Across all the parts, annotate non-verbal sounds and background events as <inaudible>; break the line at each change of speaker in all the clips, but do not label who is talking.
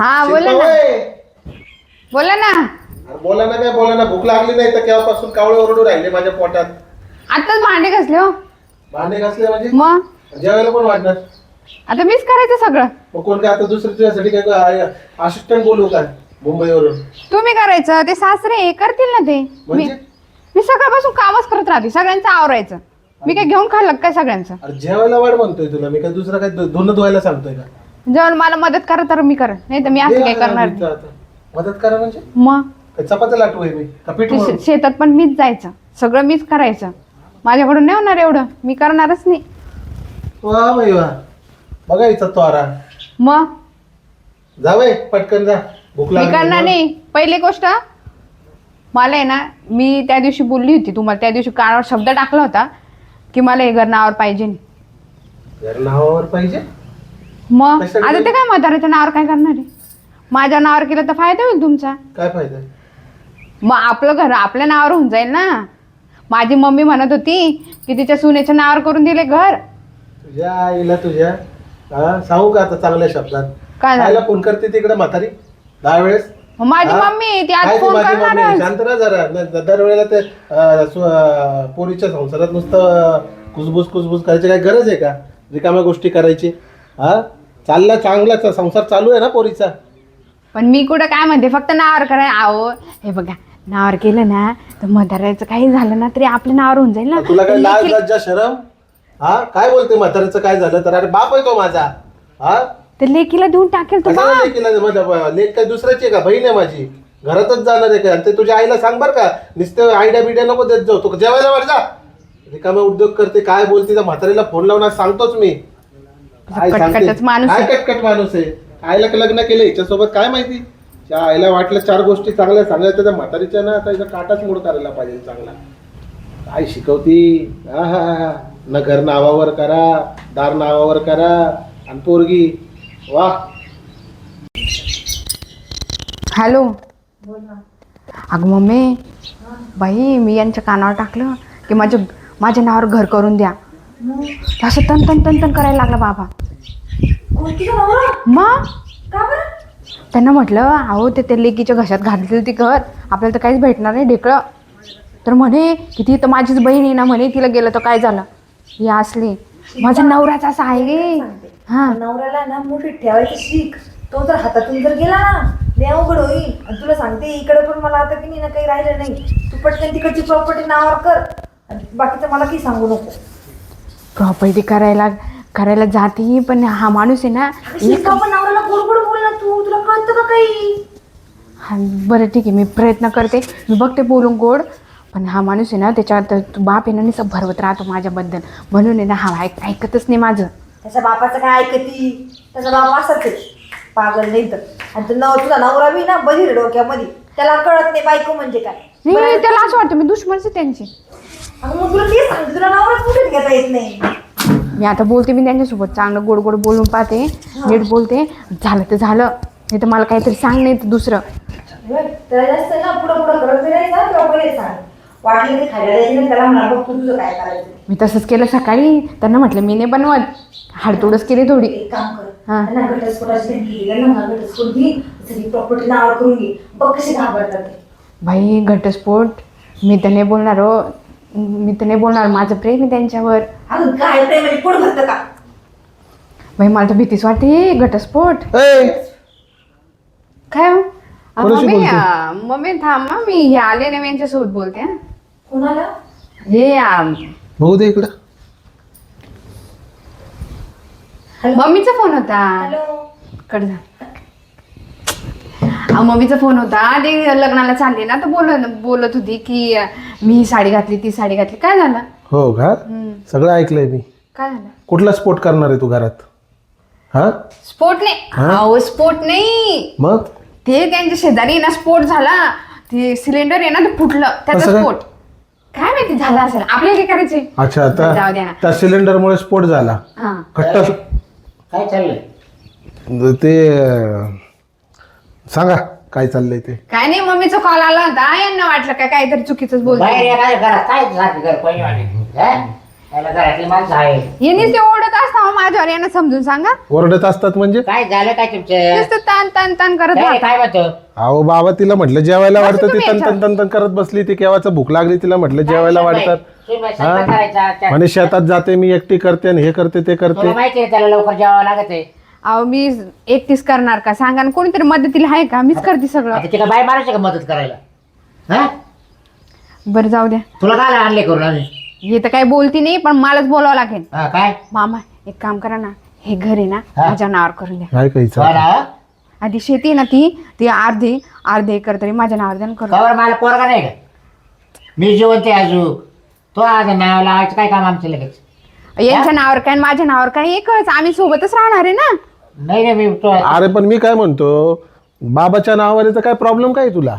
हा बोला ना. बोला ना.
अरे बोला ना काय बोला ना. भूक लागली नाही तर केव्हापासून कावळे ओरडू राहिले माझ्या पोटात?
आताच भांडे घासले हो.
भांडे घासले म्हणजे?
मग?
जेवायला पण वाटणार.
आता मीच करायचं सगळं.
मग कोण काय आता दुसरं तुझ्यासाठी काय असिस्टंट बोलू काय मुंबईवरून?
तुम्ही करायचं ते सासरे करतील ना ते. मी
म्हणजे?
मी सकाळपासून कामच करत राहते सगळ्यांचं आवरायचं. मी काय घेऊन खाल्लं का काय सगळ्यांचं?
अरे जेवायला वाढ म्हणतोय तुला मी काय दुसरं काय धुणं धुवायला सांगतोय का?
जेवण मला मदत करा तर मी करेन. नाही तर मी असं काय करणार.
मदत करा म्हणजे?
मग?
काय चपात्या लाटू आहे मी. का पीठ
ते
मळू?
शे- शेतात पण मीच जायचं. सगळं मीच करायचं. माझ्याकडून नाही होणार एवढं. मी करणारच नाही.
वा बाई वा. बघायचा तो आरा
मग?
जावय पटकन जा. भूक
मी
लागली
करणार. नाही. पहिली गोष्ट मला आहे ना मी त्या दिवशी बोलली होती तुम्हाला. त्या दिवशी कानावर शब्द टाकला होता की मला हे घर नावावर पाहिजे नाही.
घर नावावर पाहिजे?
मग?
कशाला
आता ते काय म्हाताऱ्याच्या नावावर काय करणार आहे? माझ्या नावावर केलं तर फायदा होईल तुमचा.
काय फायदा?
मग आपलं घर आपल्या नावावर होऊन जाईल ना. माझी मम्मी म्हणत होती की तिच्या सुनेच्या नावावर करून दिले घर.
तुझ्या आईला तुझ्या हा सांगू का आता चांगल्या शब्दात?
काय झालं?
आईला फोन करते तिकडे म्हातारी दहा वेळेस.
मग माझी
हा?
मम्मी ती
काय
आज
ती
फोन
माझी मम्मी?
करणार
शांत राहा जरा. न- दरवेळेला ते अं, सु- अं, पोरीच्या संसारात नुसतं कुसबुस कुसबुस करायची काय गरज आहे का? रिकाम्या गोष्टी करायची. हा? चालला चांगलाच संसार चालू आहे ना पोरीचा.
पण मी कुठं काय म्हणते फक्त नावावर कराय आहो हे बघा नावावर केलं ना तर म्हाताऱ्याचं काही झालं ना तरी आपल्या नावावर होऊन जाईल ना.
तुला काय लाज लज्जा शरम? हा? काय बोलते म्हाताऱ्याचं काय झालं? तर अरे बाप आहे तो माझा. हा?
ते लेकीला देऊन टाकेल तो
कशाला
बाप.
लेकीला माझ्या ब- लेक काय दुसऱ्याची आहे का? बहीण आहे माझी. घरातच जाणार आहे का? आणि ते तुझ्या आईला सांग बरं का. नुसतं आयडिया बिड्या नको देत जाऊ. तू जेवायला वाट जा. रिकामे उद्योग करते काय बोलते त्या म्हातारीला फोन लावून आज सांगतोच मी. काय सांगते?
कटकटच माणूस
काय
आहे.
कटकट माणूस आहे? आईला का लग्न केलं हिच्यासोबत काय माहिती? त्या आईला वाटलं चार गोष्टी चांगल्या सांगायच्या तर त्या म्हातारीच्या ना आता हिचा काटाच मूड करायला पाहिजे चांगला. काय शिकवती आहा न घर नावावर करा दार नावावर करा आणि पोरगी वा.
हॅलो? अगं मम्मी बाई मी यांच्या कानावर टाकलं की माझ्या माझ्या नावावर घर करून द्या. असं तन तन तन तन करायला लागला बाबा. मग त्यांना म्हटलं अहो ते त्या लेकीच्या घशात घातली ती घर. आपल्याला तर काहीच भेटणार नाही ढेकळं. तर म्हणे की ती तर माझीच बहीण आहे ना म्हणे तिला गेलं तर काय झालं? ही असली. माझा नवराच असा आहे गे. हां.
नवऱ्याला ना मोठी ठेवायची शिक तो जर हातातून जर गेला ना लय अवघड होईल. आणि तुला सांगते इकडे पण मला आता की नाही ना काही राहिलं नाही. तू पटकन तिकडची प्रॉपर्टी नावावर कर. आणि बाकीचं मला काही सांगू नको.
प्रॉपर्टी करायला करायला जाते पण हा माणूस आहे ना
पण नवऱ्याला गोड गोड बोल ना तू तुला कळतं का काही?
हा बरं ठीक आहे मी प्रयत्न करते. मी बघते बोलून गोड पण हा माणूस आहे ना त्याच्यात तो बाप आहे ना निसं भरवत राहतो माझ्याबद्दल. म्हणून आहे ना हा ऐक ऐकतच नाही माझं.
त्याच्या बापाचं काय ऐकती? त्याचा बाप असंच आहे. पागल नाही तर. आणि तो नव तुझा नवरा बी ना बधीर डोक्यामध्ये. त्याला कळत नाही बायको म्हणजे काय.
नाही त्याला असं वाटतं मी दुश्मनच आहे त्यांची.
आणि मग तुला तेच सांगते तुला नवराच कुठेच घेता येत नाही?
मी आता बोलते मी त्यांच्यासोबत. चांगलं गोड गोड बोलून पाहते. नीट बोलते. झालं तर झालं. नाही तर मला काहीतरी सांग नाही तर दुसरं.
त्याला जास्त ना पुढं पुढं करत नाही ना तुला पहिले सांग. वाटलं ते खायला द्यायचं ना त्याला म्हणा बघ तू तुझं काय करायचं.
मी तसंच केलं सकाळी. त्यांना म्हटलं मी नाही बनवत. हाडतोडच केली थोडी.
एक काम कर.
हा.
त्यांना घटस्फोटाची धमकी दिली ना घटस्फोट घे. सगळी प्रॉपर्टी नावावर करून घे. बघ कशी घाबरतात ते.
भाई घटस्फोट. मी तर नाही बोलणार हो. मी तर नाही बोलणार माझं प्रेम आहे त्यांच्यावर.
अगं काय प्रेम पोट भरतं का?
भाई मला तर भीतीच वाटते घटस्फोट.
ए,
काय हो? अ,
कोणाशी
मम्मी
बोलते?
अ, मम्मी थांब हं, मी हे आले ना यांच्यासोबत बोलते हं.
कोणाला?
हे अ,
बघू दे इकडं.
मम्मीचा फोन होता.
हॅलो?
कट झाला. अ, मम्मीचा फोन होता. ते लग्नाला चालले ना तर बोलत बोलत होती की अ, मी ही साडी घातली ती साडी घातली. काय झालं?
हो का?
हम्म,
सगळं ऐकलंय मी.
काय झालं?
कुठला स्पोर्ट करणार आहे तू घरात? हा?
स्फोट नाही.
हा?
अहो स्फोट नाही.
मग?
ते त्यांच्या शेजारी ना स्फोट झाला. ते सिलेंडर आहे ना ते फुटलं. त्याचा
कसं काय?
स्फोट काय माहिती झाला असेल. आपल्याला काय करायचे
अच्छा
जाऊ द्या
आता
ना.
त्या सिलेंडरमुळे स्फोट झाला.
हा.
घट्ट
काय चाललंय?
ते अं, सांगा. काय चाललंय ते?
काय नाही मम्मीचा कॉल आला होता. यांना वाटलं काय काहीतरी चुकीच बोलतो
बाहेर या काय घरात. काय घर घरातली माणसं आहे
यांनीच ते ओढत असता माझ्यावर. यांना समजून सांगा.
ओरडत असतात म्हणजे?
काय झालं काय तुमचं?
नुसतं ताण ताण ताण करत
काय
राहता.
काय म्हणतो?
अहो बाबा तिला म्हटलं जेवायला वाटतं ती तन तन तन तन करत बसली. ती केव्हाच भूक लागली तिला म्हटलं जेवायला वाटतात
सुनबाई,
हा?
स्वयंपाक करायचा त्या-
म्हणे शेतात जाते मी एकटी करते आणि हे करते ते करते.
तुला माहिती आहे त्याला लवकर जेवावं लागत. आहे
अहो मी एकटीच करणार का? सांगा ना कोणीतरी मदतीला आहे का? मीच करते सगळं.
आता तिला बाय मारायची का मदत करायला? हा?
बरं जाऊ द्या.
तुला काय आणले करून आम्ही
हे तर काही बोलती नाही पण मलाच बोलावं लागेल.
हा काय?
मामा एक काम करा ना हे घर आहे ना
हा.
माझ्या नावावर करून द्या? आधी शेती आहे ना ती ती अर्धी अर्धे एकर तरी माझ्या नावावर द्या ना करून
मला पोरगा नाही का? मी जिवंत आहे अजून तो आज नाव लावायचं काय काम आमचं लगेच?
यांच्या नावावर काय आणि माझ्या नावावर काय एकच आम्ही सोबतच राहणार आहे ना?
नाही नाही मी तो
अरे पण मी काय म्हणतो? बाबाच्या नावावर याचा काय प्रॉब्लेम काय तुला?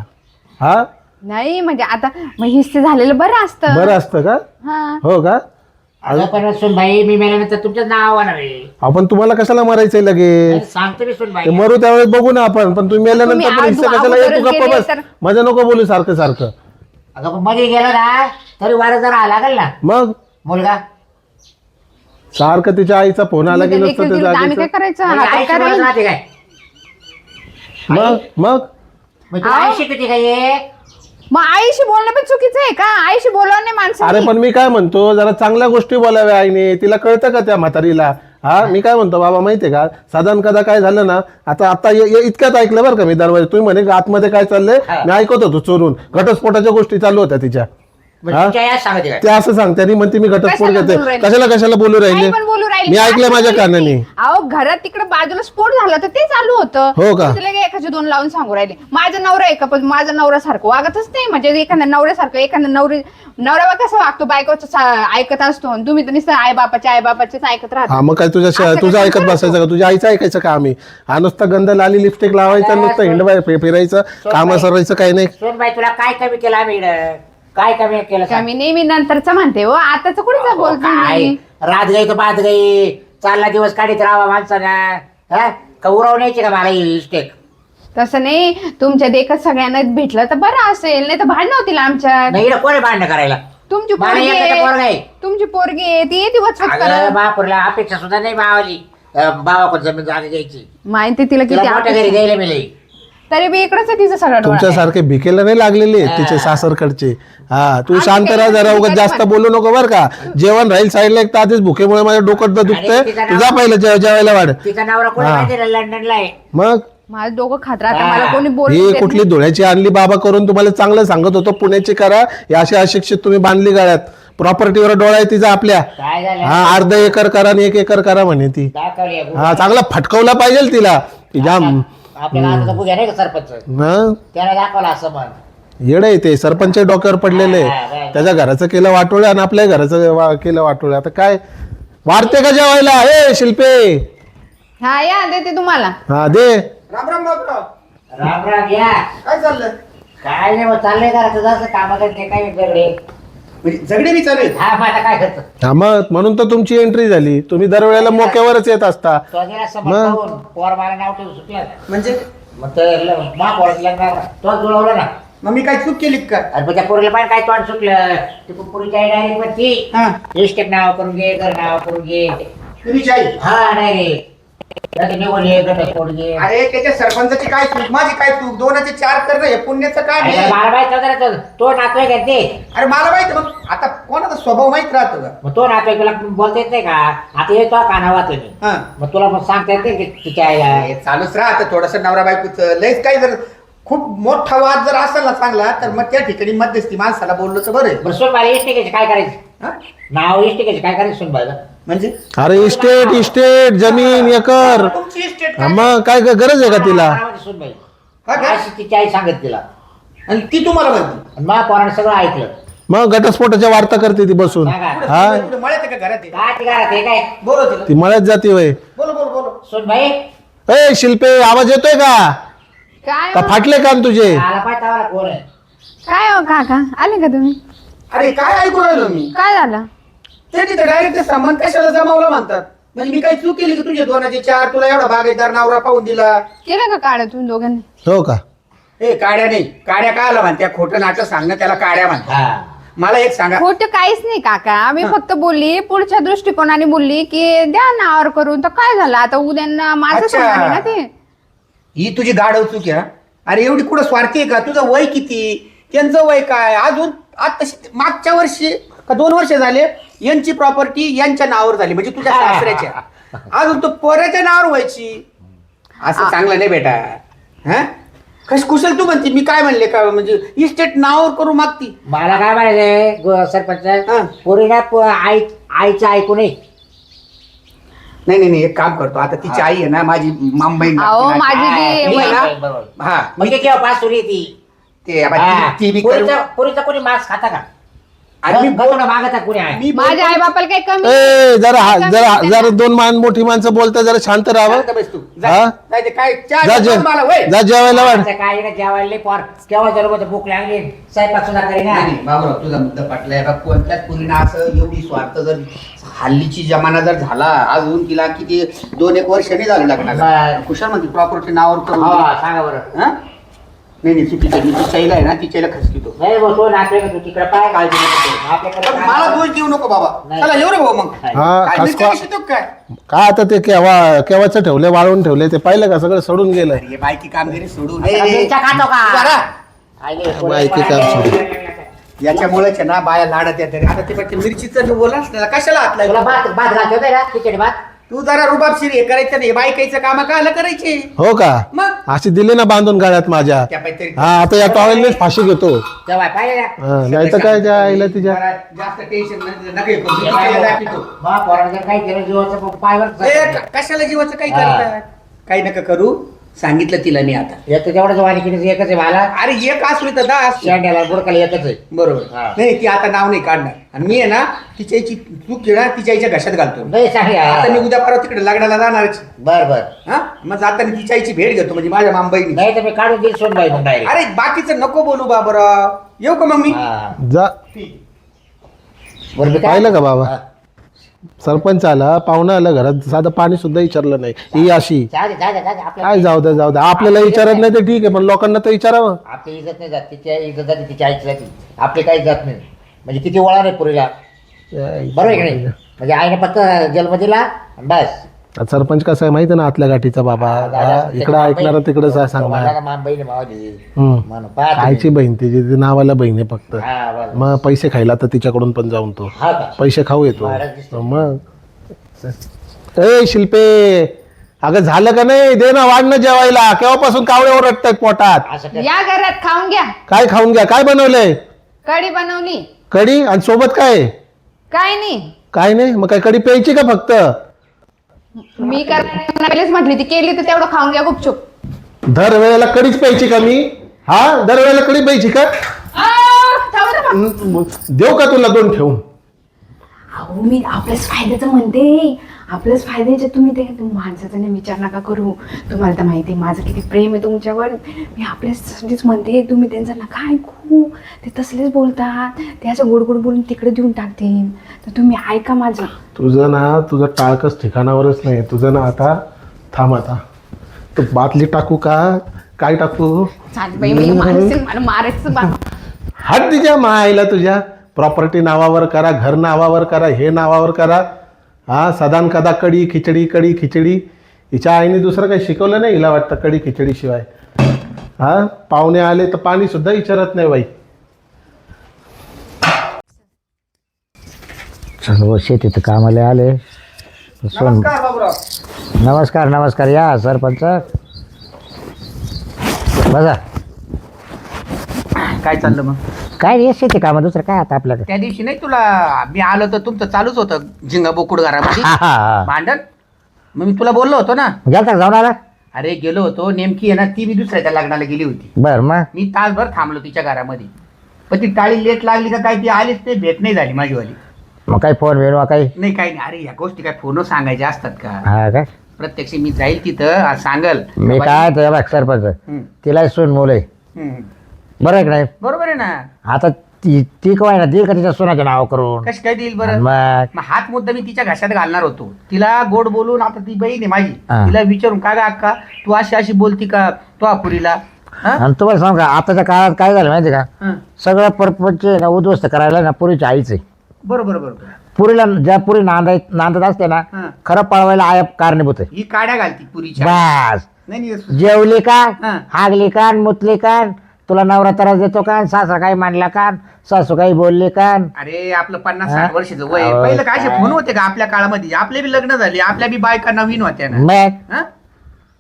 हा?
नाही म्हणजे आता मग हिस्से झालेलं बरं असतं.
बरं असतं का?
हा.
हो का?
अगं पण सुनबाई मी मेल्यानंतर तुमचं नाव होणार आहे
आपण तुम्हाला कशाला मारायचंय लगेच?
सांगतो मी सुनबाई.
ते मरू त्यावेळेस बघू ना आपण पण तुम्ही मेल्यानंतर
तुम्ही
पण हिस्सा
आजू-
कशाला येतो
अगोदरच
गप्प
गेले
बस.
तर-
माझ्या नको बोलू सारखं सारखं.
अगं पण मध्ये गेलं ना तरी वारं जरा लागेल ना.
मग?
मुलगा?
सारखं तिच्या आईचा फोन आला की नसतं
आम्ही काय
जागेचं
करायचं?
म्हणजे राहते काय?
मग मग?
मग तू
आहो.
आई शिकते काय हे?
मग आईशी बोलणं पण चुकीचं आहे का? आईशी बोलवं नाही माणसं
अरे पण मी काय म्हणतो जरा चांगल्या गोष्टी बोलाव्या आईने. तिला कळतं का त्या म्हातारीला? हा मी काय म्हणतो बाबा माहितीये का? साधारण कदा काय झालं ना आता आता य- य- इतक्यात ऐकलं बरं का मी दरवाजा. तुम्ही म्हणे का आतमध्ये काय चाललंय. मी ऐकत होतो चोरून. घटस्फोटाच्या गोष्टी चालू होत्या तिच्या. हा?
सांगते काय?
ते असं सांगते आणि म्हणते मी घटस्फोट
कशाला
घेते
बोलू राहिले?
कशाला कशाला बोलू
काही
राहिले?
पण बोलू राहिले.
मी ऐकलंय माझ्या कानाने.
अहो घरात तिकडे बाजूला स्फोट झाला तर ते चालू होतं.
हो का?
एकाचे दोन लावून सांगू राहिले. माझा नवरा आहे का? पण माझा नवरा सारखं वागतच नाही. म्हणजे एखाद्या नवऱ्यासारखं एखाद्या नवरी नवरा कसं वागतो? बायकोचं सा- ऐकत असतो. आणि तुम्ही तर नुसतं आई बापाचे आई बापाचेच ऐकत राहता.
हा मग काय तुझ्या
असं
तुझं
कसं
ऐकत
करतो?
बसायचं का? तुझ्या आईचं ऐकायचं का आम्ही? हा नुसता गंध लाली लिपस्टिक लावायचा नुसतं हिंडवाय फि- फिरायचं काम सरायचं काही नाही.
तुला काय कमी केलं आम्ही इकडं? काय कमी केलं सांग?
मी नेहमी नंतरच म्हणते हो. आताच कुठे बोलतो
काय?
मी?
रात गई तर बात गई. चालला दिवस काढीत राहावा माणसानं. हा? का उरवण्याची का मला ही इस्टेक
तसं नाही. तुमच्या देखत सगळ्यांना भेटलं तर बरं असेल. नाही तर भांडण होतील आमच्यात.
नाही इकडं कोणी भांडणं करायला?
तुमची
मला
पोरगी आहे.
आहे.
तुमची पोरगी आहे. ती येते वचवच
अगं
करत
अपेक्षा सुद्धा नाही मावाली बाबाकडे जमीन जागा घ्यायची.
माहिती तिला
तिला
किती
मोठ्या घरी. द्यायला मिळेल.
तरी बी इकडच आहे तिचं सगळं डोळा.
तुमच्यासारखे भिकेला नाही लागलेले
हा.
तिचे सासरकडचे. हा तू शांत राहा जरा उगाच जास्त. बोलू नको बरं का. जेवण राहील साईडला एक तर आधीच भुकेमुळे माझ्या डोकं दुखतंय. तुझा पहिलं जेव- जेवायला वाढ.
तिचा नवरा कोणी
हा.
माहिती ना लंडनला आहे?
मग?
माझं डोकं खात राहतं
हा.
मला कोणी
ही
बोलू
कुठली धुळ्याची आणली बाबा करून तुम्हाला चांगलं सांगत होतो पुण्याची करा हे अशी अशिक्षित तुम्ही बांधली गाड्यात प्रॉपर्टीवर डोळा आहे तिचा आपल्या.
काय झालं?
हा अर्ध एकर करा आणि एक एकर करा म्हणे ती.
दाखवली आहे.
हा चांगला फटकवला पाहिजे तिला. ती जाम
आपल्या गावाचा बुग्या नाही का सरपंच?
हा
त्याला दाखवला असं म्हण.
येड आहे ते सरपंच डोक्यावर पडलेले
हा, हा, हा.
त्याच्या घराचं केलं वाटोळे आणि आपल्या घराचं वा- केलं वाटोळे. आता काय? वाढते का जेवायला? ए शिल्पे!
हा या देते तुम्हाला.
हा दे.
राम राम बाबराव
राम. राम या.
काय चाललंय?
काय नाही मग चाललंय घराचं. जसं काम करते काय वेगळे.
म्हणजे झगडे बी चालू आहेत
हा माझा काय करतो
हा मग म्हणून तर तुमची एंट्री झाली. तुम्ही दरवेळेला मोक्यावरच येत असता.
तो
मग?
पोर मला नाव ठेवून सुटला
म्हणजे?
मग तर ल- मा पोराचं लग्न तो जुळवलं ना.
मग मी काय चूक केली का?
मग त्या पोरीला पाहिजे काय तोंड सुटलं. ती पुरीची आई डायरेक्ट म्हणती
हा.
इस्टेट नाव करून घे घर नाव करून घे.
तुझी आई?
हा डायरेक्ट
अरे त्याच्या सरपंचाची काय चूक? माझी काय चूक? दोनाचे चार करणं हे पुण्याचं काम
अरे
आहे.
मला माहीत नव्हतं ना तो- तो नातवाईक आहे ते?
अरे मला माहिती मग आता कोणाचा स्वभाव माहीत राहतो का?
मग तो नातवाईक तुला बोलता येत नाही का? आता येतो कानावा तुम्ही.
हा.
मग तुला पण सांगता येत नाही की तिच्या आईला?
हे चालूच राहतं थोडस नवरा बायकोचं. लयच काही जर खूप मोठा वाद जर असेल ना चांगला तर मग त्या ठिकाणी मध्यस्थी माणसाला बोललं तर बरं आहे.
बरं सोनबाई इष्टिकेचे काय करायचं?
हा?
नाव इष्टिकेचे काय करायचं सोनबाईला
म्हणजे?
अरे इस्टेट इस्टेट जमीन एकर.
तुमची इस्टेट
हा, मग काय काय गरज आहे का तिला?
नावाची सोनबाई
हा का?
अशी तिची आई सांगत तिला.
आणि ती तुम्हाला म्हणते?
आणि मा पोरानं सगळं ऐकलं.
मग घटस्फोटाच्या वार्ता करते ती बसून.
सांगा.
कुठं-
हा?
कुठं मळ्यात आहे का घरात आहे?
काय ती घरात आहे काय?
बोलो तिला.
ती मळ्यात जाते वय.
बोलो बोलो बोलो
सोनबाई
ए शिल्पे आवाज येतोय का?
काय
का
हो?
फाटले कान तुझे?
आला पाहिजे आम्हाला कोण आहे
काय हो काका? आले का तुम्ही?
अरे काय ऐकू राहिलो मी?
काय झालं?
ते तिथे डायरेक्ट संबंध कशाला जमावला म्हणतात? म्हणजे मी काही चूक केली की तुझे दोनाचे चार? तुला एवढा बागायतदार नवरा पाहून दिला.
केलं का काढ तुम्ही दोघांनी?
हो का?
ए काड्या नाही. काड्या काय आला म्हणत्या? खोटं नाटक सांगणं त्याला काड्या म्हणतात.
हा.
मला एक सांगा.
खोटं काहीच नाही काका. मी फक्त बोलली पुढच्या दृष्टिकोनाने बोलली की द्या नावावर करून. तर काय झालं? आता उद्या ना माझं
अच्छा.
आहे ना ते?
ही तुझी गाढव चूक आहे हा? अरे एवढी कुठं स्वार्थी आहे का? तुझं वय किती? त्यांचं वय काय? अजून आता मागच्या वर्षी का दोन वर्ष झाले यांची प्रॉपर्टी यांच्या नावावर झाली म्हणजे तुझ्या सासऱ्याच्या. अजून तो पोऱ्याच्या नावावर व्हायची. असं चांगलं नाही बेटा. हा? कश कुशल तू म्हणते मी काय म्हणले का म्हणजे इस्टेट नावावर करू मागती.
मला काय म्हणायचंय गो-
हा.
सरपंच पोरी ना प- आई आईचं ऐकू नये.
नाही नाही नाही एक काम करतो. आता तिची आई आहे ना माझी मांबई
अहो माझी
मी आहे ना?
बरोबर.
हा
मग ते केव्हा पास होती ती?
ते आता ती- ती बी करू-
पुरीचा पुरीचा कोणी मांस खाता का?
अरे मी
ना मागता कोणी आहे?
मी
माझ्या आई बापाला काही कमी
ए जरा हा-
कमी
जरा
नाही
जरा दोन मान मोठी माणसं बोलता जरा शांत राहावं
शांत बस तू. जा.
हा?
नाही ते काय चहा
जा
घेऊन
जे
मला वय.
जा जेवायला वाढ.
आता काय ना जेवायला लई पोर. केव्हा भूक लागली. स्वयंपाक सुद्धा करीना
नाही, नाही, बाबूराव तुझा मुद्दा पाटलाय. बा कोणत्याच मुलीनं असं एवढी स्वार्थ जर हल्लीची जमाना जर झाला अजून तिला किती दोन एक वर्ष नाही झालं लग्नाला.
बरं.
कुशाल म्हणते प्रॉपर्टी नावावर करून
हा सांगा बरं.
हा? नाही नाही चुकीचं आहे. मी तिच्याला आहे ना तिच्याला खसकितो
नाही बसो नाटक तू? तिकडे पाय काळजी नको आपल्याकडे
पण मला दोष देऊ नको बाबा.
नाही.
चला येऊ रे भाऊ मग.
हा.
काय तो काय?
काय आता ते केव्हा केव्हाच ठेवले वाळवून ठेवले ते पाहिलं का? सगळं सोडून गेलं.
अरे बायकी कामगिरी सोडू
आता मिरच्या खातो का?
माहिती काम सोडून.
याच्यामुळेच आहे ना बाया लाडत येते रे. आता ते पण ते मिरचीचं बोला कशाला हात
तुला
लागला
भात भात घालतो ना खिचडी भात?
तू जरा रुबाबशीर हे करायचं नाही बायकाईचं काम कायला करायचे?
हो का?
मग?
अशी दिली ना बांधून गाड्यात माझ्या.
त्या
हा आता या टॉवेलनेच फाशी घेतो.
तेव्हा
नाही तर काय त्या आईला तिच्या
जरा जास्त टेन्शन नका
काही केलं जीवाचं पायवर
ए, क- कशाला जीवाचं काही
हा.
करतात काही नका करू. सांगितलं तिला मी आता.
येतं तेवढंच वाणी एकच आहे मला
अरे एक असली तर असली.
शेंड्याला बुडकाला एकच आहे.
बरोबर.
हा.
नाही ती आता नाव नाही काढणार. आणि मी आहे ना तिच्याची चूक आहे ना तिच्या आईच्या घशात घालतो.
नाही
आता मी उद्या परवा तिकडे लग्नाला जाणारच
बर बर.
हा? मग जाताना तिच्या आईची भेट घेतो म्हणजे माझ्या मामबाईनी.
नाही तर मी काढून देईल सोन बाई मग डायरेक्ट
अरे बाकीचं नको बोलू बाबराव. येऊ का मग मी?
जा.
बरं मी काय
पाहिलं का बाबा?
हा.
सरपंच आला पाहुणा आला घरात साधं पाणी सुद्धा विचारलं नाही. ही अशी.
जाऊ दे जाऊ दे जाऊ दे आपल्या
काय जाऊ दे जाऊ दे. आपल्याला विचारत नाही. तर ठीक आहे पण लोकांना तर विचारावं.
आपली इज्जत नाही जात तिची इज्जत जाते तिची आईची जाते. आपली काही जात नाही. म्हणजे किती वळा नाही पुरीला. बरोबर आहे की नाही? म्हणजे आईने फक्त जन्म दिला आणि बस.
सरपंच कसं आहे माहिती ना आतल्या गाठीचा बाबा? हा, इकडं ऐकणार तिकडं काय सांगणार कायची. बहीण तिची ती नावाला बहीण आहे फक्त.
हा
मग पैसे खायला तर तिच्याकडून पण जाऊन तो.
हा
पैसे खाऊ येतो. मग. ए शिल्पे अगं झालं का नाही? दे ना वाढ ना जेवायला. केव्हापासून कावळे ओरडतायत पोटात?
या घरात खाऊन घ्या.
काय खाऊन घ्या? काय बनवलंय?
कढी बनवली.
कढी? आणि सोबत काय?
काय नाही.
काय नाही? मग काय कढी प्यायची का फक्त?
मी करायला पहिलेच म्हटली ती केली तर तेवढं खाऊन घ्या गुपचूप.
दर वेळेला कढीच प्यायची का मी? हा? दर वेळेला कढी प्यायची का?
आ, थांबा, थांबा.
हम्म, मग देऊ का तुला दोन ठेवून?
अहो मी आपल्याच फायद्याचं म्हणते. आपल्याच फायद्याचे तुम्ही ते माणसाचा नाही विचार नका करू. तुम्हाला तर माहिती आहे माझं किती प्रेम आहे तुमच्यावर. मी आपल्यासाठीच म्हणते तुम्ही त्यांचं नका ऐकू. ते तसलेच बोलतात. ते असं गोड गोड बोलून तिकडे देऊन टाकतील. तर तुम्ही ऐका माझं.
तुझं ना तुझं टाळकच ठिकाणावरच नाही. तुझं ना आता थांब आता. तू बाटली टाकू का? काय टाकू?
बाई मी मला मारायचं बा
हात तिच्या मायला तुझ्या. प्रॉपर्टी नावावर करा घर नावावर करा हे नावावर करा. हा सदान कदा कडी खिचडी कडी खिचडी. हिच्या आईने दुसरं काही शिकवलं नाही हिला वाटतं कडी खिचडी शिवाय. हा पाहुणे आले तर पाणी सुद्धा विचारत नाही बाई.
सर्व शेतीत कामाला आले. सोन
नमस्कार बाबूराव.
नमस्कार नमस्कार. या सरपंच. बघा
काय चाललं मग?
काय रे शेती कामं दुसरं काय आता आपल्याकडे?
त्या दिवशी नाही तुला मी आलो तर तुमचं चालूच होतं झिंगा बोकुड घरामध्ये.
हा हा हा.
भांडण? मग मी तुला बोललो होतो ना.
गेलता का जाऊन आला?
अरे गेलो होतो. नेमकी आहे ना ती मी दुसऱ्याच्या लग्नाला गेली होती.
बर मग?
मी तासभर थांबलो तिच्या घरामध्ये. पण ती टाळी लेट लागली का काय ती आलीच ते भेट नाही झाली माझीवाली.
मग काही फोन बिन काही?
नाही काही नाही. अरे या गोष्टी काय फोन सांगायच्या असतात का?
हा काय?
प्रत्यक्ष मी जाईल तिथं सांगल.
मी काय बघ सरपंच?
हम्म,
तिला सून मुलं आहे
हम्म.
बरं आहे की नाही?
बरोबर आहे ना.
आता ती ती कवाय ना देईल का तिच्या सोनाचं नाव करून?
कशी काय देईल बरं?
मग?
मग हाच मुद्दा मी तिच्या घशात घालणार होतो. तिला गोड बोलून आता ती बहीण आहे माझी.
हा.
तिला विचारून का गा अक्का तू अशी अशी बोलती का तो अपुरीला
हा?
आणि तुम्हाला सांग का आताच्या काळात काय झालं माहिती का?
हं.
सगळं परपंच ना उद्ध्वस्त करायला ना पुरीची आईच आहे.
बरोबर बरोबर.
पुरीला ज्या पुरी नांदाय नांदत असते ना
हं.
खरं पळवायला आया कारणीभूत आहे.
ही काड्या घालती पुरीच्या.
बस.
नाही नाही
जेवली का
हं.
हागली का मुतली का तुला नवरा त्रास देतो का सासरा काही मांडला का सासू काही बोलली का
अरे आपलं पन्नास
हा?
साठ वर्षाचं वय आहे.
अहो,
पहिलं काय असे
काय?
फोन होते का आपल्या काळामध्ये? आपले बी लग्न झाले आपल्या बी बायका नवीन होत्या ना.
मग?
हा?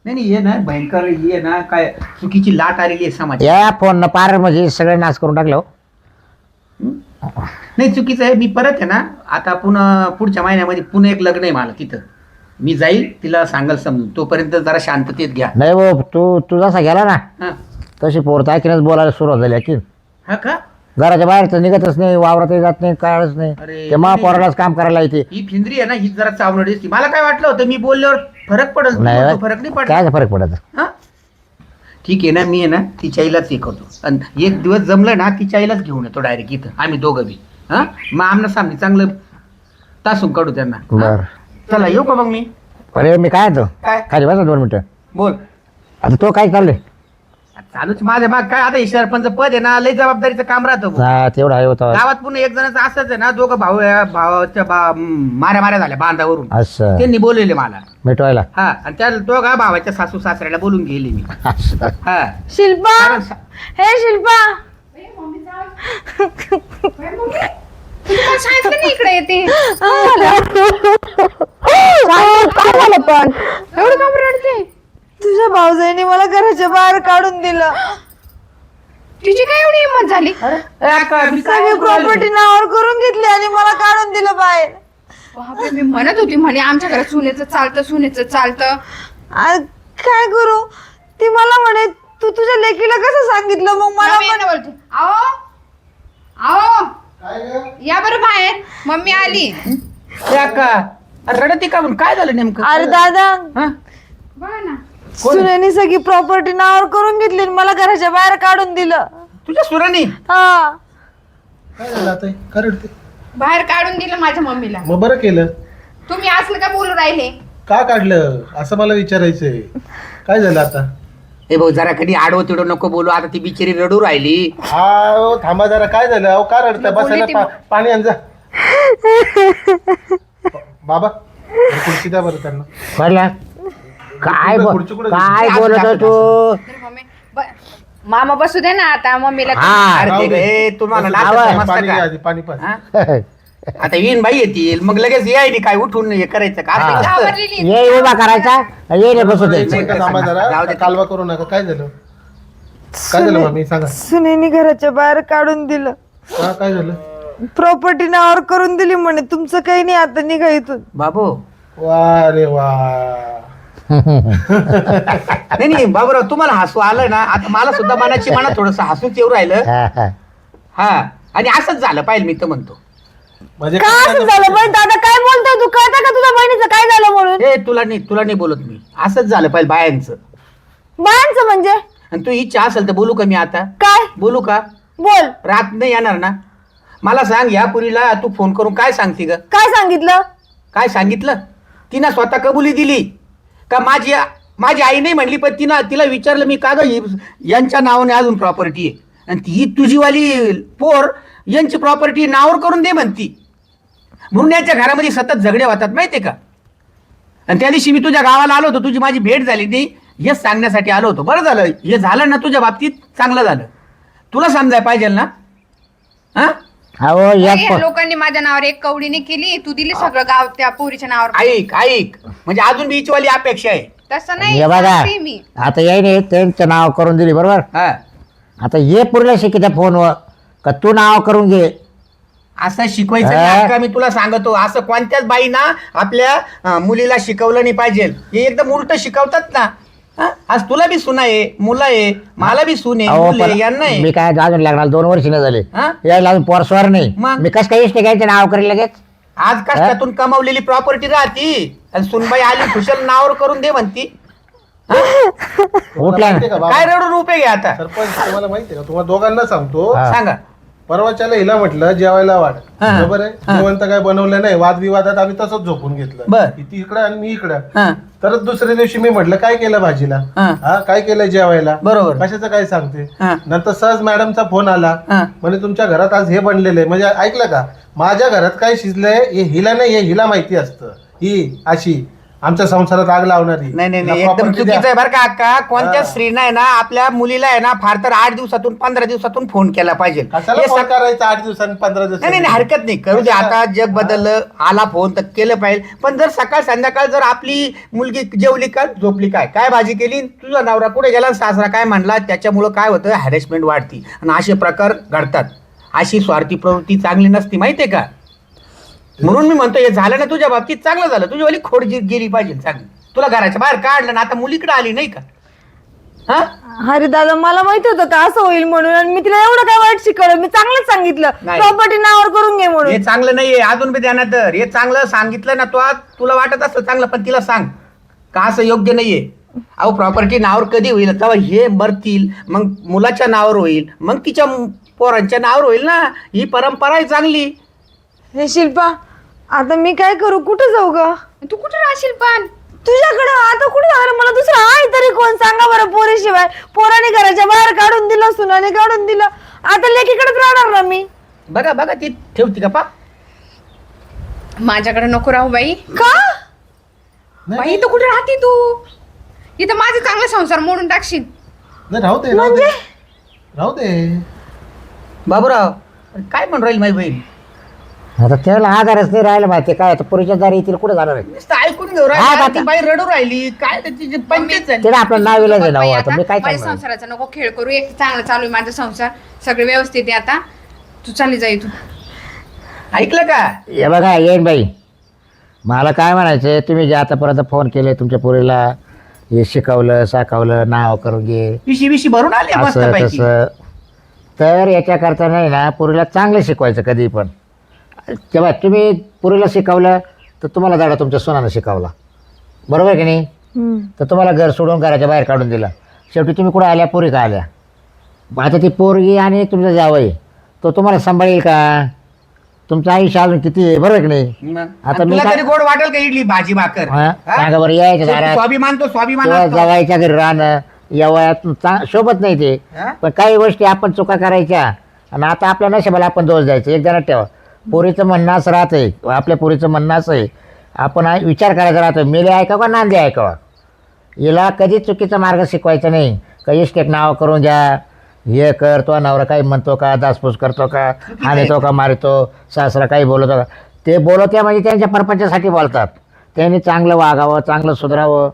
नाही नाही ये ना भयंकर ये ना काय चुकीची लाट आलेली आहे समाज
या फोन पार म्हणजे सगळे नाश करून टाकलं हो.
नाही चुकीचं आहे. मी परत आहे ना आता पुन्हा पुढच्या महिन्यामध्ये पुन्हा एक लग्न आहे मला तिथं. मी जाईल तिला सांगाल समजून. तोपर्यंत जरा शांततेत घ्या.
नाही भाऊ तू तू जसा गेला ना
हा.
तशी पोर ऐकण्यास बोलायला सुरुवात झाली की
हा का?
घराच्या बाहेर तर निघतच नाही वावरातही जात नाही काळच नाही.
अरे,
ते महापौरालाच काम करायला येते
ही फिंद्री आहे ना ही जरा चावणं दिसती. मला काय वाटलं होतं मी बोलल्यावर फरक पडेल तू
नाही.
फरक नाही पडला
काय फरक पडत?
हा? ठीक आहे ना मी आहे ना तिच्या आईलाच करतो. आणि एक दिवस जमलं ना तिच्या आईलाच घेऊन येतो डायरेक्ट इथं. आम्ही दोघं बी. हा? मग आमनं सामने चांगलं तासून काढू त्यांना. हा?
बर.
चला येऊ का मग मी?
अरे मी काय तो
काय?
खाली बसा दोन मिनिटं.
बोल.
आता तो काय चाललंय?
चालूच माझ्या माग काय आता हे सरपंच पद आहे ना लय जबाबदारीचं काम राहतं भाऊ.
हा तेवढा आहे होता
गावात पुन्हा एक जणांचं असंच आहे ना दोघं भाऊ भावाच्या बा माऱ्या माऱ्या झाल्या बांधावरून.
असं
त्यांनी बोललेले मला.
मिटवायला?
हा आणि त्या दोघा भावाच्या सासू सासऱ्याला बोलून गेले मी.
असं.
हा.
शिल्पा!
कारण सा-
हे शिल्पा! सांगितलं नाही इकडे येते? काय झालं? पण? एवढं का? बरं रडते
तुझ्या भाऊजाईने मला घराच्या बाहेर काढून दिलं.
तिची काय एवढी हिंमत झाली?
सगळी? प्रॉपर्टी नावावर करून घेतली आणि मला काढून दिलं बाहेर.
बापरे, मी म्हणत होती म्हणे आमच्या घरात सुनेचं चालतं सुनेचं चालतं.
आ, काय करू? ती मला म्हणे तू तुझ्या लेकीला कसं सांगितलं? मग मला
मम्मी यांना बोलते. आओ आओ या बरं बाहेर. मम्मी आली.
अरे रडती का म्हणून? काय झालं नेमकं?
अरे दादा.
हा?
बघा ना.
सुनेनी सगळी प्रॉपर्टी नावावर करून घेतली आणि मला घराच्या बाहेर काढून दिलं.
तुझ्या सुरानी
हा.
काय झालं आता? हे? का रडते?
बाहेर काढून दिलं माझ्या मम्मीला.
मग बरं केलं.
तुम्ही असलं का बोलू राहिले?
का काढलं? असं मला विचारायचंय. काय झालं आता?
ए भाऊ जरा कधी आडवं तिडव नको बोलू. आता ती बिचारी रडू राहिली.
हा ओ, थांबा जरा. काय झालं? अहो का रडता बसायला पा- पाणी आण जा. बाबा बरं, खुर्ची द्या बरं त्यांना.
काय बो-
खुर्ची कुठं
काय? बोलत
असं
तू
तर मम्मी ब- मामा बसू दे ना आता मम्मीला
हा.
अरे
राहू
ते
दे.
ए, तुम्हाला
बसू
नाचत
दे.
समजतं
पाणी
का?
घ्या आधी, पाणी पाणी.
हा? <laughs> आता येईन बाई येतील. मग लगेच यायनी काय उठून हे करायचं का? असं नसतं.
घाबरलेली
ये उभा करायचा. ये रे बसू दे.
एक मिनिट थांबा
जाऊ
जरा
दे.
कालवा करू नका. काय झालं? काय झालं मामी सांगा.
सुनेनी घराच्या बाहेर काढून दिलं.
काय झालं?
प्रॉपर्टी नावावर करून दिली म्हणे. तुमचं काही नाही आता निघा इथून.
बाबू.
वा रे वा. <laughs>
नाही नाही बाबूराव तुम्हाला हसू आलं ना आता मला सुद्धा मनाची मनात थोडस हसूच येऊ राहिलं.
हा, हा.
हा आणि असंच झालं पाहिजे मी तर म्हणतो.
म्हणजे
काय असं झालं? पण दादा काय बोलतोय तू? कळतं का तुझ्या बहिणीचं? काय झालं म्हणून?
हे तुला नाही तुला नाही बोलत मी. असंच झालं पाहिजे बायांचं.
बायांचं म्हणजे?
आणि तू इच्छा असेल तर बोलू का मी आता?
काय?
बोलू का?
बोल.
रात नाही येणार ना? मला सांग या पुरीला तू फोन करून काय सांगते ग?
काय सांगितलं?
काय सांगितलं? तिनं स्वतः कबुली दिली. का माझी माझी आई नाही म्हणली पण तिनं तिला विचारलं मी का ग ही- यांच्या नावाने अजून प्रॉपर्टी आहे? आणि ती तुझीवाली पोर यांची प्रॉपर्टी नावावर करून दे म्हणती. म्हणून यांच्या घरामध्ये सतत झगडे होतात माहिती आहे का? आणि त्या दिवशी मी तुझ्या गावाला आलो होतो तुझी माझी भेट झाली नाही. हेच सांगण्यासाठी आलो होतो. बरं झालं हे झालं ना तुझ्या बाबतीत चांगलं झालं. तुला समजाय पाहिजे ना? हां?
अहो
अरे,
या
या लोकांनी माझ्या नावावर एक कवडीने केली. तू दिली सगळं गाव त्या पोरीच्या नावावर
ऐक ऐक. म्हणजे अजून बीचवाली अपेक्षा आहे.
तसं नाही
हे बघा
सांगते मी.
आता यायने त्यांचं नाव करून दिली बरोबर?
हा.
आता ये पुरीला शिकी त्या फोनवर का तू नाव करून घे?
असं शिकवायचं
हा.
नाही का मी तुला सांगतो. असं कोणत्याच बाईना आपल्या अं, मुलीला शिकवलं नाही पाहिजे. हे एकदम उलट शिकवतात ना. हा? आज तुला बी सुना आहे मुलं आहे मला बी सून आहे
अहो
यांना आहे.
मी काय अजून लागणार दोन वर्ष नाही झाले
हा?
यायला अजून पोरस्वार नाही
मग?
मी कसं काय इष्ट घ्यायचं नाव करेल लगेच
आज कष्टातून कमावलेली प्रॉपर्टी राहती आणि सुनबाई आली खुशाल नावावर करून दे म्हणती
उठला?
काय रडून रुपये घ्या आता
सरपंच तुम्हाला माहितीये का तुम्हाला दोघांना सांगतो
हा.
सांगा
परवाच्याला हिला म्हटलं जेवायला वाढ
हा.
बरोबर आहे
हा.
जेवण तर काय बनवलं नाही वादविवादात आम्ही तसंच झोपून घेतलं
बर.
ती इकडं आणि मी इकडं
हा
तरच दुसऱ्या दिवशी मी म्हटलं काय केलं भाजीला
हा.
हा काय केलं जेवायला
बरोबर.
कशाचं काय सांगते
हा.
नंतर सहज मॅडमचा फोन आला
हा.
म्हणजे तुमच्या घरात आज हे बनलेलं आहे म्हणजे ऐकलं का माझ्या घरात काय शिजलंय हे हिला नाही हे हिला माहिती असतं ही अशी आमच्या संसारात आग लावणारी.
नाही नाही नाही एकदम चुकीचं. आहे बरं का अक्का. कोणत्या. स्त्रीनं आहे ना आपल्या मुलीला आहे ना फार तर आठ दिवसातून पंधरा दिवसातून फोन केला पाहिजे. हे सग-
करायचा आठ दिवसांनी पंधरा
नाही नाही नाही, हरकत नाही. करू दे आता जग बदललं आला फोन तर केलं पाहिजे. पण जर सकाळ संध्याकाळ जर आपली मुलगी जेवली का झोपली काय? काय भाजी केली? तुझा नवरा कुठे गेला? सासरा काय म्हणला? त्याच्यामुळं काय होतं? हॅरेसमेंट वाढती. आणि असे प्रकार घडतात. अशी स्वार्थी प्रवृत्ती चांगली नसती माहितीये का? म्हणून मी म्हणतो हे झालं ना तुझ्या बाबतीत चांगलं झालं. तुझी वाली खोड जी- गेली पाहिजे चांगली. तुला घराच्या बाहेर काढलं ना आता मुलीकडे आली नाही का? हा?
अरे दादा मला माहीत होतं का असं होईल म्हणून? आणि मी तिला एवढं काय वाईट शिकवलं? मी चांगलंच सांगितलं.
नाही.
प्रॉपर्टी नावावर करून घे म्हणून.
हे चांगलं नाहीये अजून बी ध्यानात धर हे चांगलं सांगितलं ना तू आज तुला वाटत असतं चांगलं पण तिला सांग. का असं योग्य नाहीये? अहो प्रॉपर्टी नावावर कधी होईल? तेव्हा हे मरतील मग मुलाच्या नावावर होईल मग तिच्या मु- पोरांच्या नावावर होईल ना? ही परंपरा आहे चांगली.
हे शिल्पा आता मी काय करू? कुठं जाऊ ग?
तू कुठे राहशील पण?
तुझ्याकडं आता कुठे जाणार मला दुसरं आहे तरी कोण? सांगा बरं पोरीशिवाय. पोराने घराच्या बाहेर काढून दिलं सुनाने काढून दिलं. आता लेकीकडेच राहणार ना मी.
बघा बघा ती ठेवती का पा?
माझ्याकडे नको राहू बाई.
का?
बाई इथं कुठे राहते तू? इथं माझा चांगला संसार मोडून टाकशील.
नाही राहू दे राहू दे. राहू दे.
बाबूराव काय म्हणून राहील माझी बहीण?
आता त्याला आधारच नाही राहिला माहिती काय आता पुरीच्या दारी येतील कुठे जाणार आहे?
नुसतं ऐकून घेऊ
हा,
राहिली
बाबा.
ती बाई रडू राहिली काय त्याची पंचायत झाली.
तिला आपलं नाव इलाज आहे ना हो, आता मी काय
माझ्या संसाराचा नको खेळ करू एक चांगला चालू आहे माझा संसार सगळे व्यवस्थित आहे आता. तू चालली जा इथून.
ऐकलं का?
हे बघा येईन बाई. मला काय म्हणायचं तुम्ही जे आतापर्यंत फोन केले तुमच्या पोरीला हे शिकवलं साकवलं नाव करून घे.
पिशी बिशी भरून आली मस्त
असं
पैकी.
तसं. तर याच्याकरता नाही ना पुरीला चांगलं शिकवायचं कधी पण तेव्हा तुम्ही पुरीला शिकवलं तर तुम्हाला दाडा तुमच्या सोनानं शिकवला. बरोबर आहे की नाही?
हम्म.
तर तुम्हाला घर सोडून घराच्या बाहेर काढून दिलं. शेवटी तुम्ही कुठं आल्या? पोरी का आल्या. मग आता ती पोरगी आणि तुमचा जावई तो तुम्हाला सांभाळेल का? तुमचं आयुष्य अजून किती आहे? बरोबर आहे की नाही. आता मी
तुला
काय-
तरी गोड वाटेल का इडली भाजी भाकर?
हा?
हा?
सांगा बरं यायचं
शेवटी
दारात.
स्वाभिमान तो स्वाभिमान
किंवा
असतो.
जवायच्या घरी राहणं या वयात चा- शोभत नाही ते.
हा?
पण काही गोष्टी आपण चुका करायच्या. आणि आता आपल्या नशिबाला आपण दोष द्यायचे. एक जणात ठेवा. पोरीचं म्हणणं असं राहतंय. आपल्या पोरीचं म्हणणं असं आहे. आपण आ- विचार करायचा राहतो मेले ऐका का नांदे ऐकावा हिला कधीच चुकीचा मार्ग शिकवायचा नाही. काही स्टेप नाव करून घ्या. हे कर तो नवरा काही म्हणतो का दासपूस करतो का हानितो का मारतो सासरा काही बोलतो का? ते बोलवत्या म्हणजे त्यांच्या परपंचासाठी बोलतात. त्यांनी चांगलं वागावं चांगलं सुधरावं.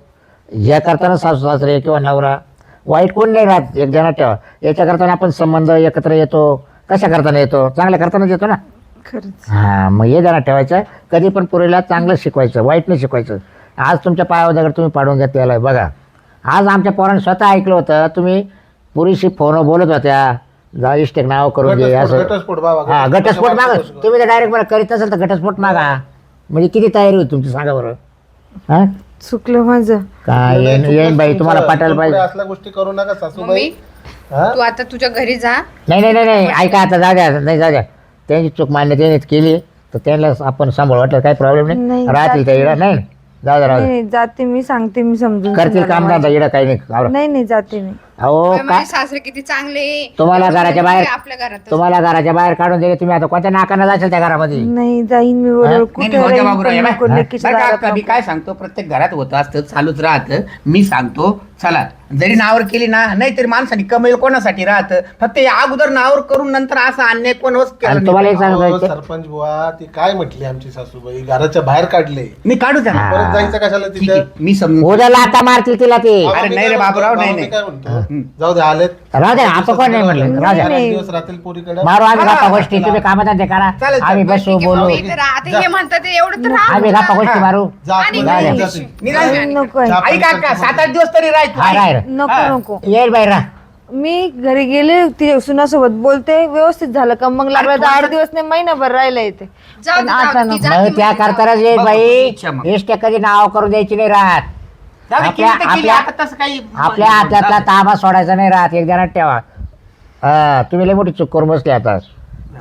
हे करताना सासू सासरे किंवा नवरा. वाईट कोण नाही राहत एक जणात ठेवा. याच्या करताना आपण संबंध एकत्र येतो. कशा करताना येतो? चांगल्या करतानाच येतो ना.
खरंच.
हां मग हे जरा ठेवायचं. कधी पण पुरीला चांगलं शिकवायचं वाईट नाही शिकवायचं. आज तुमच्या पायावर दगड तुम्ही पाडून घेतलेला आहे बघा. आज आमच्या पोरांनी स्वतः ऐकलं होतं तुम्ही पुरीशी फोनवर बोलत होत्या. जा इष्टेक नाव करून घे
घटस्फोट
असं.
घटस्फोट बाबा
हा घटस्फोट मागा. तुम्ही तर डायरेक्ट मला करीत असेल तर घटस्फोट मागा. म्हणजे किती तयारी होती तुमची सांगा बरं हां?
चुकलं माझं.
काय येईन येईन बाई तुम्हाला पाठायला पाहिजे.
असल्या गोष्टी करू नका सासूबाई.
मम्मी
हा?
तू आता तुझ्या घरी जा.
नाही नाही नाही नाही ऐका आता जा द्या नाही जा द्या त्यांची चूक मान्य त्यांनीच केली तर त्यांना आपण सांभाळ वाटलं काही प्रॉब्लेम नाही.
नाही,
राहतील त्या इडा नाही. राहू
जाते मी सांगते मी समजून
करतील
सांगायला
काम. धंदा इडा काही. नाही
नाही जाते मी.
अहो
बाई,
का
माझे सासरे किती चांगले
तुम्हाला घराच्या बाहेर
आपल्या घरात
तुम्हाला घराच्या बाहेर काढून दिले तुम्ही आता कोणत्या नाकानं जाशाल त्या घरामध्ये
नाही जाईन मी
हा?
बरोबर
नाही,
कुठे
नाही, होत्या बाबूराव, हे
राहीन,
बाय.
पण नको लेकीच्या
बरं का,
दारात
अक्का, मी
नको.
काय सांगतो प्रत्येक घरात होतं असतं चालूच राहतं मी सांगतो चला जरी नावर केली ना नाही तरी माणसाने कमेल कोणासाठी राहतं फक्त या अगोदर नावर करून नंतर असं अन्याय कोण होत केला
आणि
नाही
तुम्हाला. एक
अहो,
सांगायचं
सरपंच बुवा ती काय म्हटली आमची सासूबाई घराच्या बाहेर काढले
मी काढू द्या ना.
परत जायचं कशाला
ठीक
तिथे
आहे मी समजून
उद्या लाता मारतील तिला ते
अरे नाही रे? बाबूराव, नाही, नाही.
काय म्हणतो जाऊ दे आलेत
राहू द्या आता कोण नाही म्हटलं राहू द्या
नाही.
दिवस राहतील पोरीकडे
मारू आम्ही गप्पा गोष्टी तुम्ही कामात ते करा
चालेल,
आम्ही
चालेल.
बसू बोलू
मम्मी इथं राहा. आता हे म्हणतात ते एवढं तर राहा
आम्ही गप्पा गोष्टी मारू
जा
आणि
आतमध्ये
नाही.
जातील.
निघाल.
नाही, नको आहे.
जा.
ऐक अक्का सात आठ दिवस तरी राहायचं
राय
नको नको
येईल बाई राह
मी घरी गेले ती सुनासोबत बोलते व्यवस्थित झालं का मग लागलं तर आठ दिवस नाही महिनाभर राहिला येते
जाऊ
पण
दे,
आता
जाऊ दे,
नको.
ती जाते
मग त्या. करतानाच येईल
बघू,
बाई
इच्छा मग.
इष्ट कधी नाव करून द्यायची नाही राहत
जाऊ दे, केली
आपल्या-
केली,
आपल्या-
आता तसं काही
आपल्या हातातला ताबा सोडायचा नाही राहत एक जणात ठेवा. हा तुम्ही लय मोठी चूक करून बसले आता.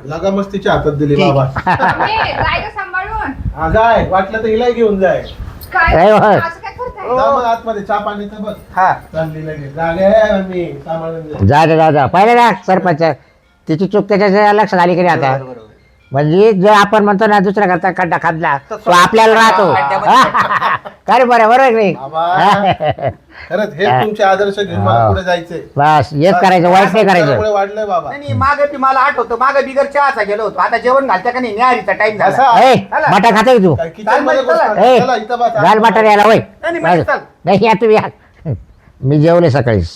लगा मस्तीच्या हातात दिली बाबा. <laughs>
सांभाळून.
हा जाय वाटलं तर हिलाही घेऊन जाय.
काय?
काय होय?
असं काय करताय?
जा मग आतमध्ये चहा पाण्याचं बघ
हा.
चालली लगेच. जागे मी सांभाळून जा.
जा जा जा जा. पाहिलं ना सरपंच? तिची चूक त्याच्या लक्षात आली की नाही आता. म्हणजे जो आपण म्हणतो ना दुसऱ्या करता खड्डा खाल्ला तो आपल्याला राहतो. काय <laughs> बरं बरोबर नाही? <laughs>
खरंच हे तुमचे आदर्श घेऊन मला. पुढे जायचंय.
बस हेच करायचं वाईट नाही करायचं.
त्यामुळे वाढलंय बाबा.
नाही माग बी मला आठवतं माग बिगर चहाचा गेलो होतो. आता जेवण घालत्या का नाही? न्याहारीचा टाइम झाला.
ए मटण खाते तू?
किचनमध्ये?
ए
चला इथं बस.
यायला वय
नाही, नाही, चल.
नाही या तुम्ही या. <laughs> मी जेवले सकाळीच.